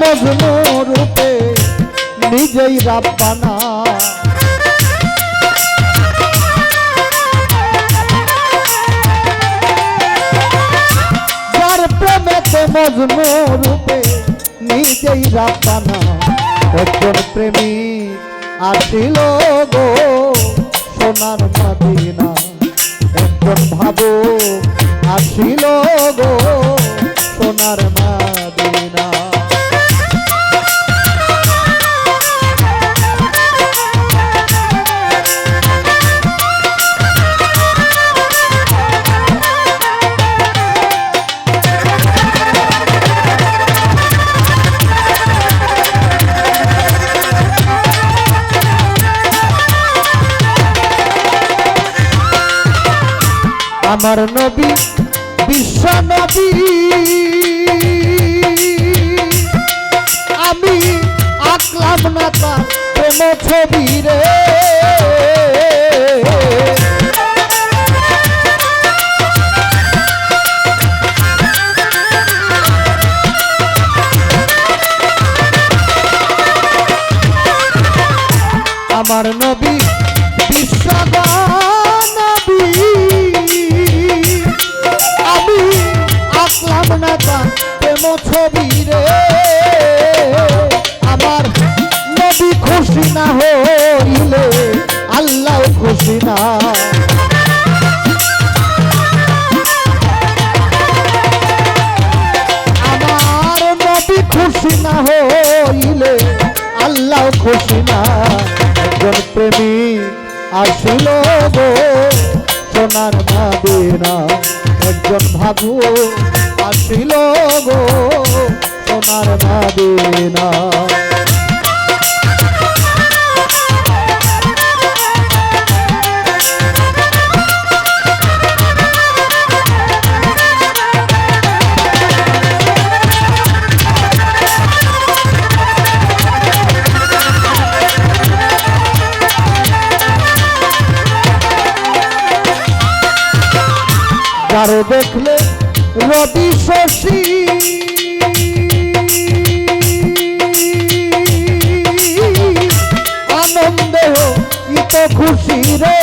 মজনু রূপে নিজেই রাব্বানা যার প্রেমেতে মজনু রূপে নিজেই রাব্বানা একজন প্রেমী আসিল গো সোনার মদিনা। একজন ভাবো আসিল গো সোনার মদিনা আমার নবী বিশ্ব নবী। আমি আঁকলাম না তার প্রেম ছবি রে। আমার নবী বিশ্ব হইলে আল্লাহ খুশি না। আমার নবী খুশি না হইলে আল্লাহ খুশি না। একজন প্রেমিক আসিল গো সোনার মাদিনা। একজন ভাবু আসিল গো সোনার মাদিনা। যারে দেখলে রবি শশী। আনন্দে ইত খুশি রে।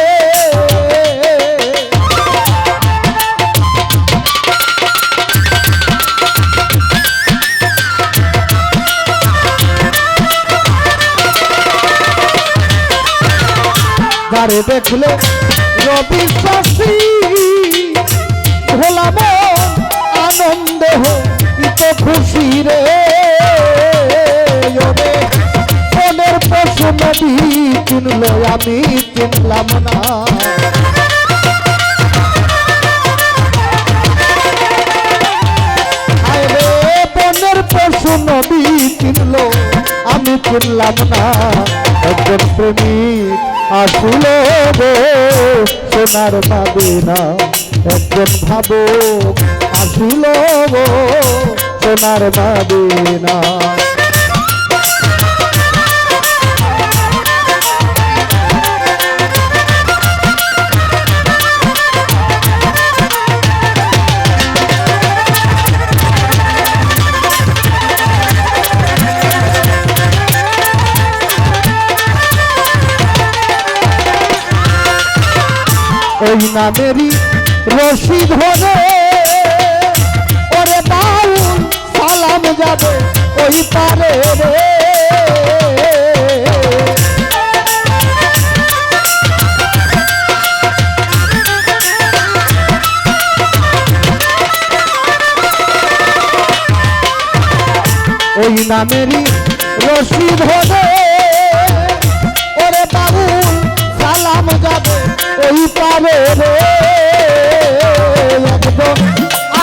দেখলে রবি শশী। হলাম, আনন্দ ইত খুশি রে। মনের পশু নদী চিনল আমি চিনলাম না। রে পশু নদী চিনল আমি চিনলাম না। একজন প্রেমিক আসিল গো সোনার মাদিনা একজন ভাবুক আসিল সোনার মাদিনা। ওই নামেরই রশি ধরে, ওরে বাউল সালাম যাবে ওই পারে রে। ওই নামেরই রশি ধরে, ওরে বাবুল সালাম যাবে ওই পারে রে।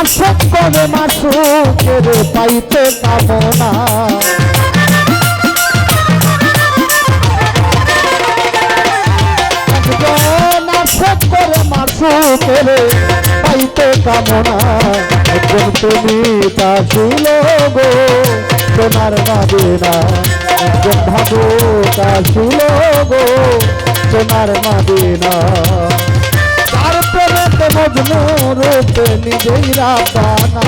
আসক করে মাসুকের পাইতে কামনা আসক করে মাসুকের পাইতে কামনা একজন তুমি তা ছিল গো সোনার মাদিনা। একজন ভাবো তা ছিল গো সোনার মাদিনা। রাতে মজনু রূপে নিজেই রাতানা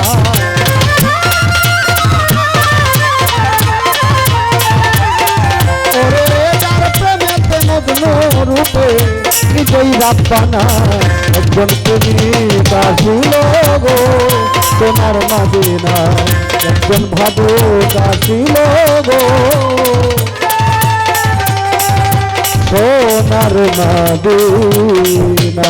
রূপে নিজেই রাতানা একজন তুমি কাশিল গো তোমার মাঝে না একজন ভাবু কাশিল গো। সোনার মাদিনা।